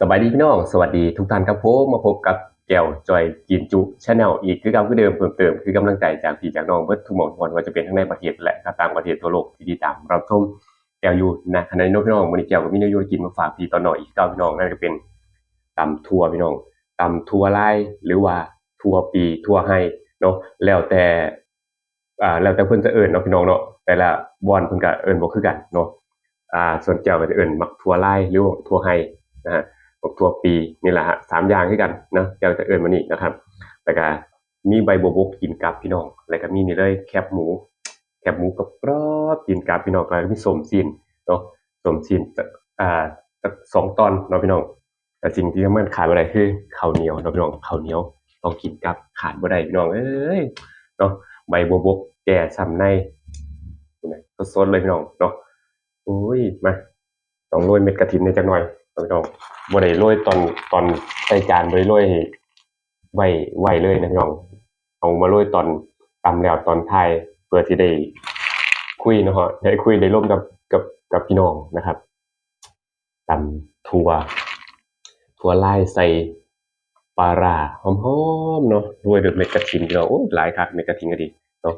สบายดีพี่น้อง สวัสดีทุกท่านครับผมมาพบกับแก้วจอยกินจุชาแนลอีกคือเก่าคือเดิมเพิ่มเติมคือกำลังใจจากพี่จากน้องเบิดทุกหมองทุกคนว่าจะเป็นทั้งในประเทศและต่างประเทศทั่วโลกที่ติดตามรับชมแก้วอยู่นะขณะนี้น้องพี่น้องวันนี้แก้วก็มีเนื้อยูกินมาฝากพี่ตอนหน่อยอีกเก้าพี่น้องนั่นก็เป็นตำทัวพี่น้องตำทัวไล่หรือว่าทัวปีทัวให้เนาะแล้วแต่อ่าแล้วแต่เพิ่นจะเอิ้นเนาะพี่น้องเนาะแต่ละบอนเพิ่นก็เอิ้นบ่คือกันเนาะอ่าส่วนแก้วก็จะเอิ้นมักทัวไล่หรือทัวให้นะฮะ พวกทั่วปีนี่แหละฮะสามอย่างด้วยกันนะเดี๋ยวจะเอิญมานี่นะครับแล้วก็มีใบบัวบกกินกับพี่น้องแล้วก็มีนี่เลยแคบหมู แคบหมูกับกรอบกินกับพี่น้องแล้วก็มีสมซีนเนาะสมซีนจะอ่าจะสองตอนเนาะพี่น้อง แต่สิ่งที่มันขาดบ่ได้คือข้าวเหนียวเนาะพี่น้องข้าวเหนียวต้องกินกับขาดบ่ได้พี่น้องเอ้ยเนาะใบบัวบกแก่ซ้ำในสดๆเลยพี่น้องเนาะโอ้ยมาต้องโรยเม็ดกระถินในจักหน่อย เนาพี่น้องบ่ได้โรยตอนตอนใส่จานบ่ได้โรยให้ไว้ไว้เลยนะพี่น้องเอามาโรยตอนตำแล้วตอนไทยเพื่อสิได้คุยนะฮะได้คุยได้ร่วมกับกับกับพี่น้องนะครับตำถั่วถั่วลายใส่ปลาร้าหอมๆเนาะโรยด้วยเม็ดกระถินพี่น้องโอ้หลายคักเม็ดกระถินก็ดีเนาะ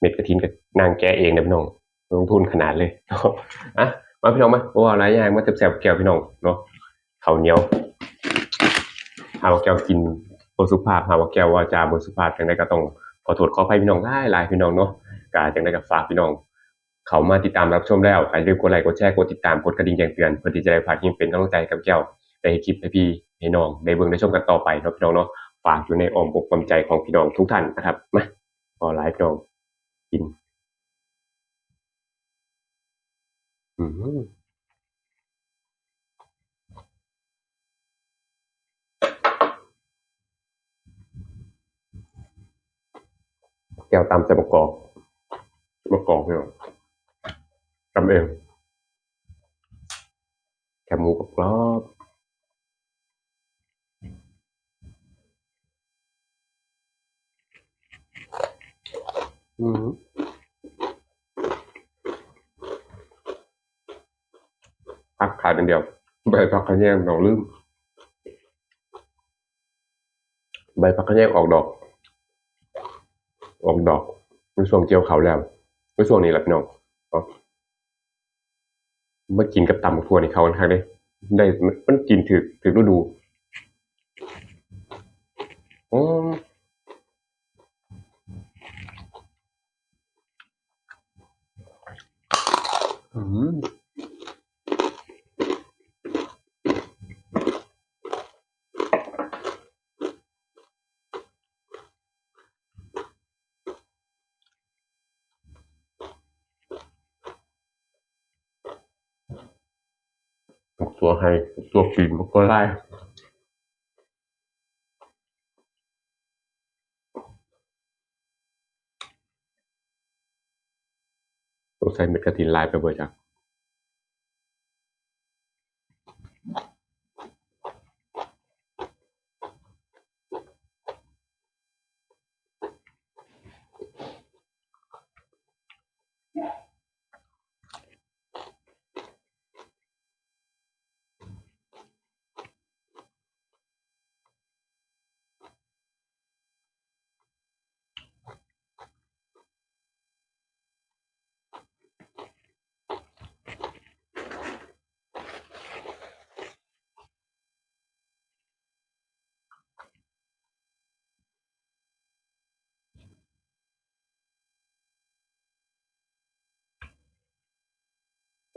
เม็ดกระถินก็นางแกเองนะพี่น้องลงทุนขนาดเลยเนาะอะ มาพี่น้องมาบ่ว่าหลายอย่างมาแซ่บๆแก้วพี่น้องเนาะข้าวเหนียวหาว่าแก้วกินบสุภาพหาว่าแก้วว่าจาบสุภาพจังไดก็ต้องขอโทษขออภัยพี่น้องหลายหลายพี่น้องเนาะก็จังไดก็ฝากพี่น้อง เข้ามาติดตามรับชมแล้วอย่าลืมกดไลค์กดแชร์กดติดตามกดกระดิ่งแจ้งเตือนเพื่อที่จะได้ฝากยิ่งเป็นกำลังใจกับแก้วให้คลิปให้พี่ให้น้องได้เบิ่งได้ชมกันต่อไปเนาะพี่น้องเนาะฝากอยู่ในอ้อมอกอ้อมใจของพี่น้องทุกท่านนะครับมาขอไลฟ์พี่น้องกิน อืมแก้วตำใส่มะกอกมะกอกเนี่ยทำเองแคบหมูกับกรอบอืม พักขาดอย่างเดียวใบพักขะแยงดอกลืมใบพักขะแยงออกดอก ออกดอกในช่วงเกี่ยวเขาแล้วในช่วงนี้แหละพี่น้องเมื่อกินกับตำบักทั่วนี่เขาค่อนข้างได้ได้มันมันกินถือถือฤดูอ๋ออืม ตัวให้ตัวปีนมันก็ไล่ตัวใส่เม็ดกระถินลายไปเบอร์จัก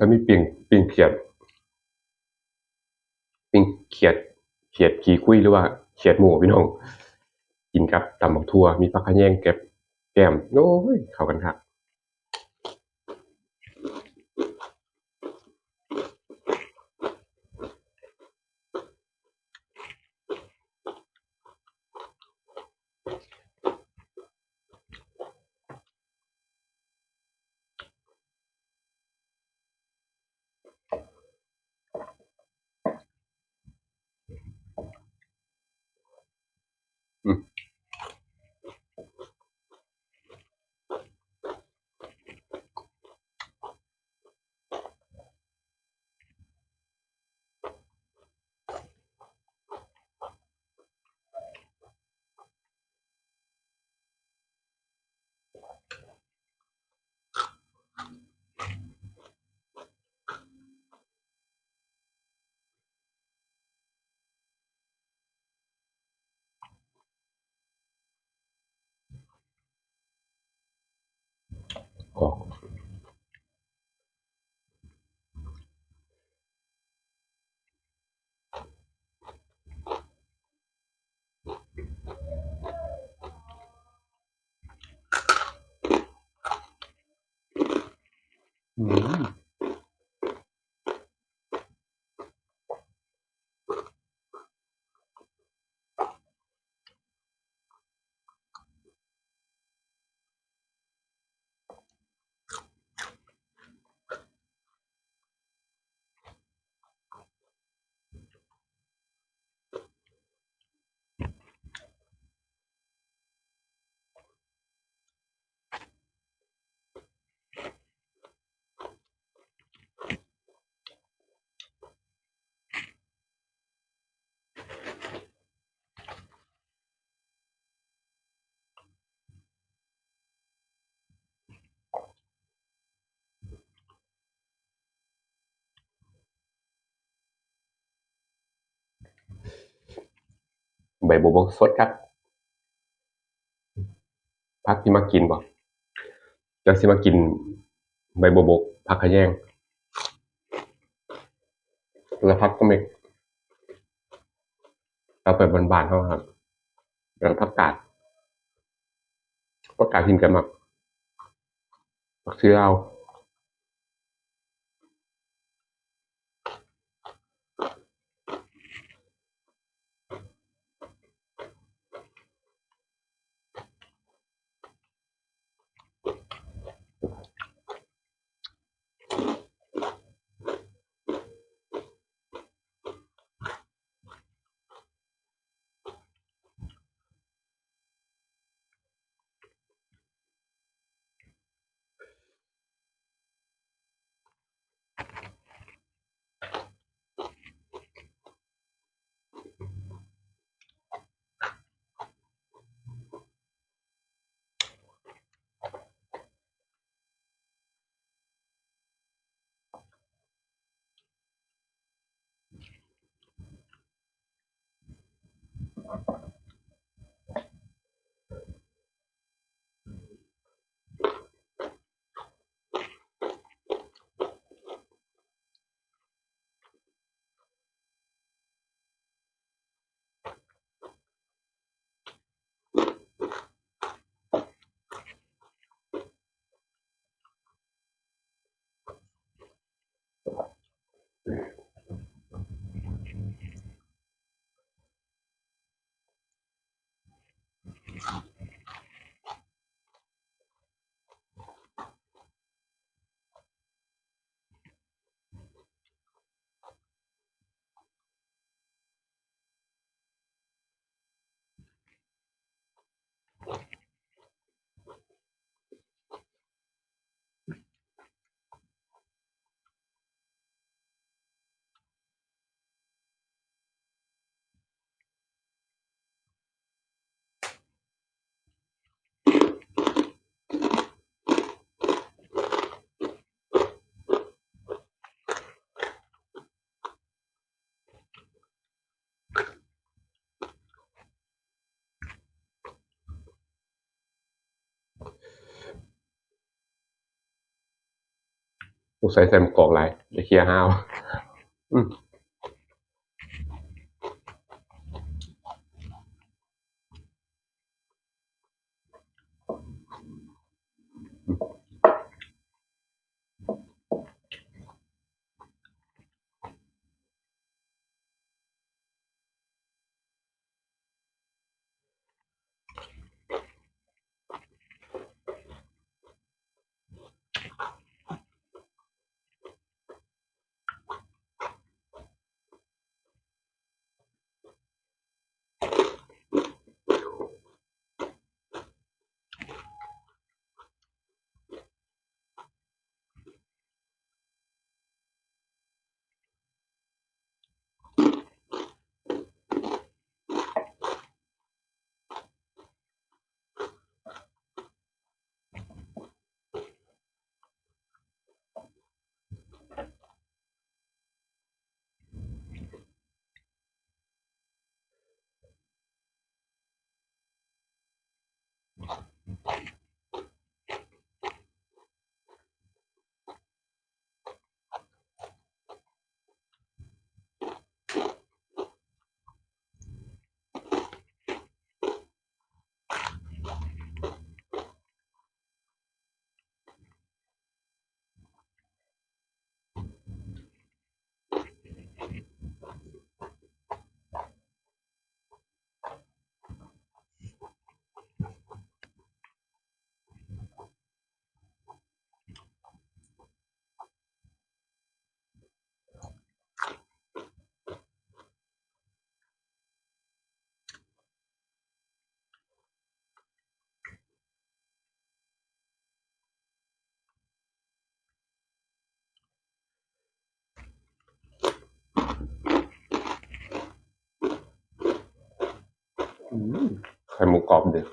แล้วมีปิงปิงเขียดปิงเขียด เขียดขี้คุยหรือว่าเขียดหมูพี่น้อง กินครับตำบักทั่ว มีผักขะแยงเก็บแก้มโอ้ยเข้ากันครับ บบัวบกสดครับพักที่มากินบ่เดี๋ยวสิมากินใบบัวบกผักขะแยงแล้วพักก็เมกเราไปบานๆเขาครับแล้วผักกาดผักกาดกินกันแบบผักเชื้อเอา สงสัยใส่หมวกกอกหลายเดี๋ยวเคลียร์ห้าวอืม ไข่หมูกรอบเด็ด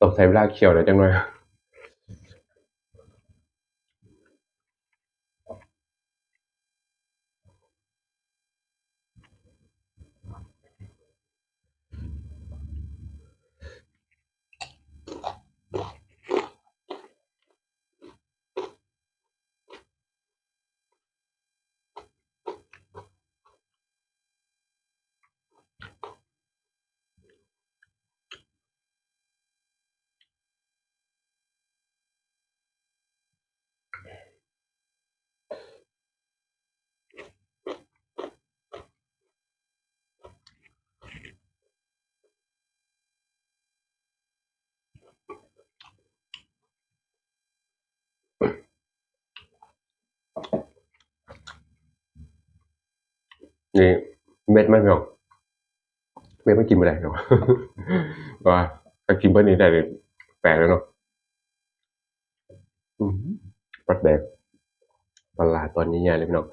ต้องใช้เวลาเคี่ยวหน่อยจังหน่อย นี่เม็ดมันเนาะเม็ดมันกินไม่ได้เนาะว่าถ้ากินเบิดนี้ได้เลยแปลกแล้วเนาะปัดแดกปลาร้าตอนนี้ใหญ่เลยพี่น้อง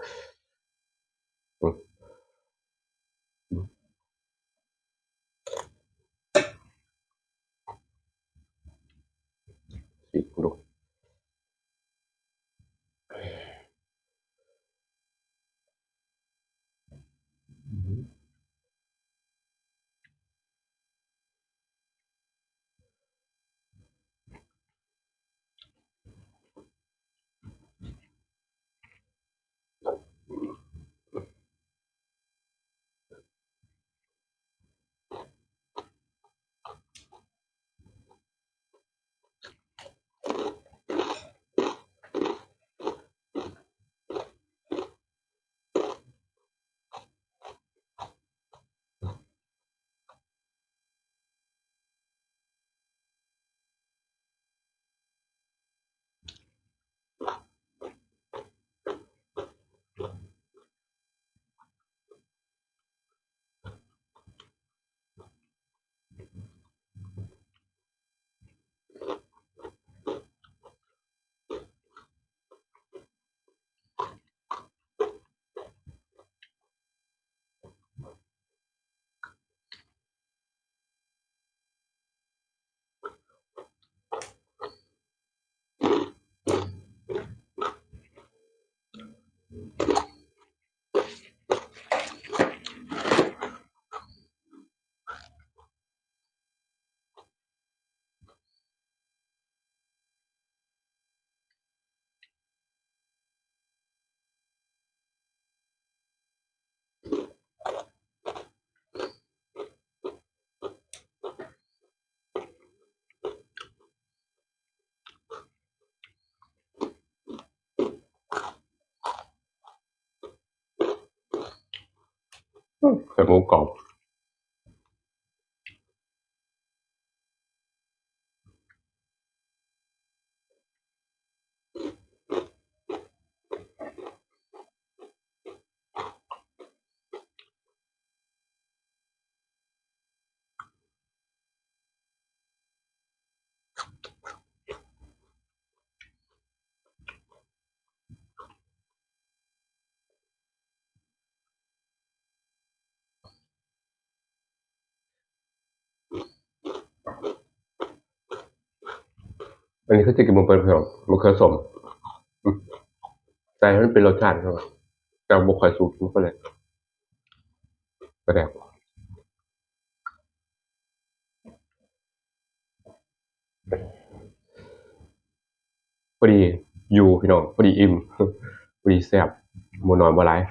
ไข่ห อันนี้เขาจะกินมันเป็นเผือมันเคยสมใจมันเป็นรสชาติเขาแต่บุคคลสูตรมันก็เลยกระแดกพอดีอยู่พี่น้องพอดีอิ่มพอดีแซ่บมนอนบ่ไลฟ์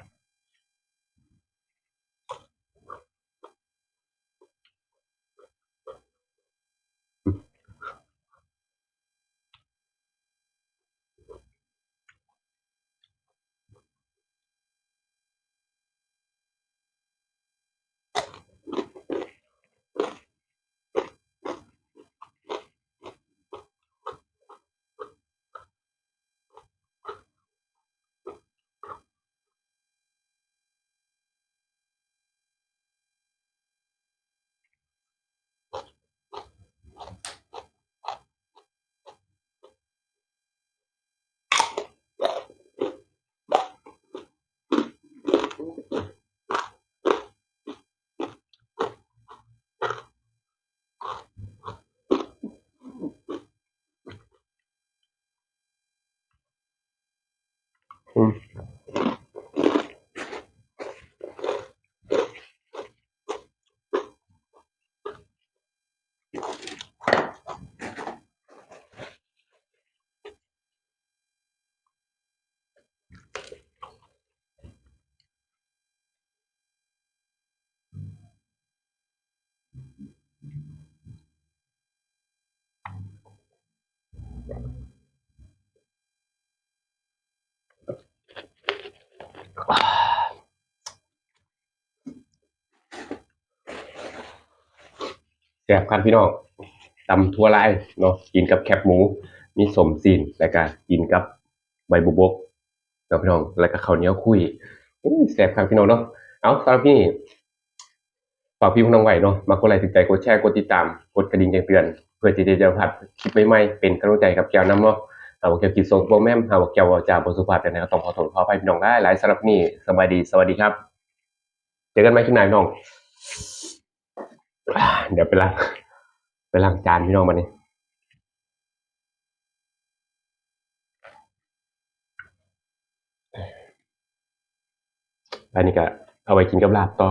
แซ่บครับพี่น้องตำทั่วลายเนาะกินกับแคบหมู มีสมซีนแล้วก็กินกับใบบุบกเนาะพี่น้อง แล้วก็ข้าวเหนียวคุยแซ่บครับพี่น้องเนาะเอาสำหรับพี่ฝากพี่พี่น้องไว้เนาะมากดไลค์ถึงใจกดแชร์กดติดตามกดกระดิ่งแจ้งเตือน เพื่อที่จะได้รับคลิปใหม่ๆเป็นกำลังใจกับแก้วน้ำเนาะหาว่าแก้วกินทรงโปรแมมหากว่าแก้วจาบสุภาพแต่นะครับต้องขอโทษขออภัยพี่น้องได้หลายสำหรับนี่สบายดีสวัสดีครับ เจอกันไหมที่ไหนพี่น้อง เดี๋ยวไปล้างไปล้างจานพี่น้องมานี่อันนี้ก็เอาไว้กินกับลาบต่อ